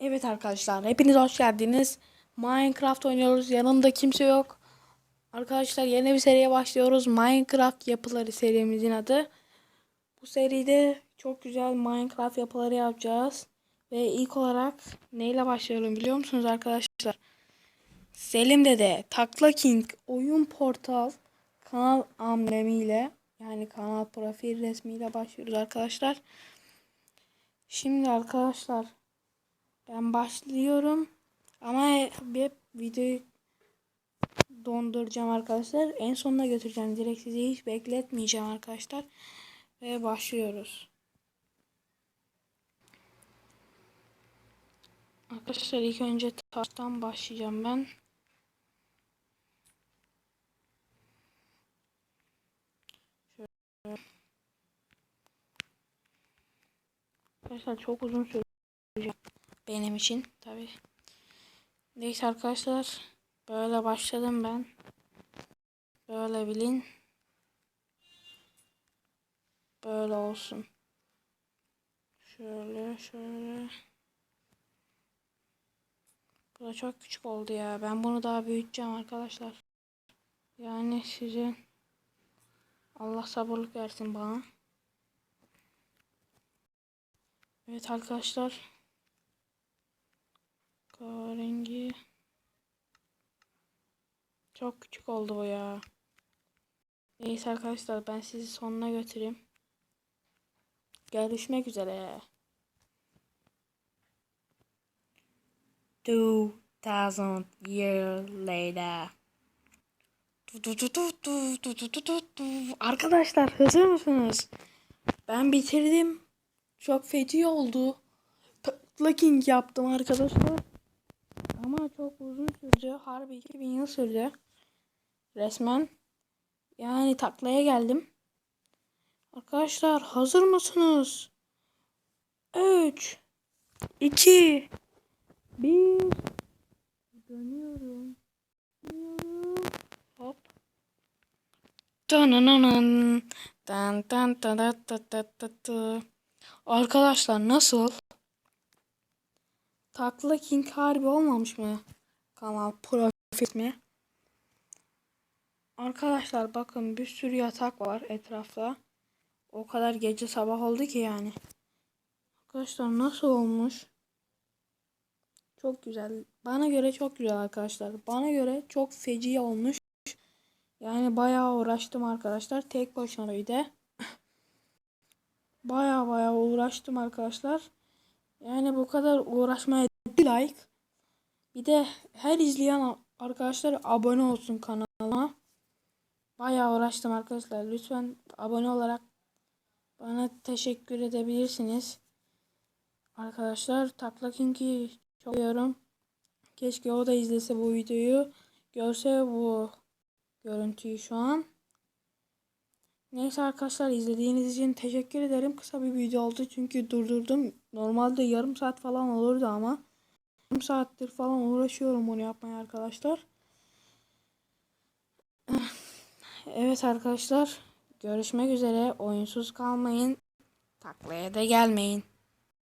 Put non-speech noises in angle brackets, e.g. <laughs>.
Evet arkadaşlar hepiniz hoş geldiniz. Minecraft oynuyoruz. Yanımda kimse yok. Arkadaşlar yeni bir seriye başlıyoruz. Minecraft yapıları serimizin adı. Bu seride çok güzel Minecraft yapıları yapacağız. Ve ilk olarak neyle başlayalım biliyor musunuz arkadaşlar? Selim Dede, Takla King, Oyun Portal kanal amblemiyle yani kanal profil resmiyle başlıyoruz arkadaşlar. Şimdi arkadaşlar ben başlıyorum. Ama bir videoyu donduracağım arkadaşlar. En sonuna götüreceğim. Direkt sizi hiç bekletmeyeceğim arkadaşlar. Ve başlıyoruz. Arkadaşlar ilk önce taştan başlayacağım ben. Şöyle. Arkadaşlar çok uzun sürecek benim için tabi. Neyse arkadaşlar böyle başladım ben. Böyle bilin. Böyle olsun. Şöyle şöyle. Bu da çok küçük oldu ya. Ben bunu daha büyüteceğim arkadaşlar. Yani sizin Allah sabırlık versin bana. Evet arkadaşlar. Çok küçük oldu bu ya. Neyse arkadaşlar ben sizi sonuna götüreyim. Görüşmek üzere. 2000 year later. Arkadaşlar hazır mısınız? Ben bitirdim. Çok feci oldu. Plucking yaptım arkadaşlar. Ama çok uzun sürdü. Harbi 2000 yıl sürdü. Resmen. Yani taklaya geldim. Arkadaşlar hazır mısınız? 3 2 1 Dönüyorum. Dönüyorum. Hop. Tanananan. Tan tan tan. Arkadaşlar nasıl? Takla King harbi olmamış mı? Kanal profil mi? Arkadaşlar bakın bir sürü yatak var etrafta. O kadar gece sabah oldu ki yani. Arkadaşlar nasıl olmuş? Çok güzel. Bana göre çok güzel arkadaşlar. Bana göre çok feci olmuş. Yani bayağı uğraştım arkadaşlar. Tek başına bir de. <laughs> Baya baya uğraştım arkadaşlar. Yani bu kadar uğraşmaya like. Bir de her izleyen arkadaşlar abone olsun kanalıma. Baya uğraştım arkadaşlar. Lütfen abone olarak bana teşekkür edebilirsiniz. Arkadaşlar Takla King'i çok seviyorum. Keşke o da izlese bu videoyu. Görse bu görüntüyü şu an. Neyse arkadaşlar izlediğiniz için teşekkür ederim. Kısa bir video oldu çünkü durdurdum. Normalde yarım saat falan olurdu ama yarım saattir falan uğraşıyorum bunu yapmaya arkadaşlar. Evet arkadaşlar görüşmek üzere. Oyunsuz kalmayın. Taklaya da gelmeyin.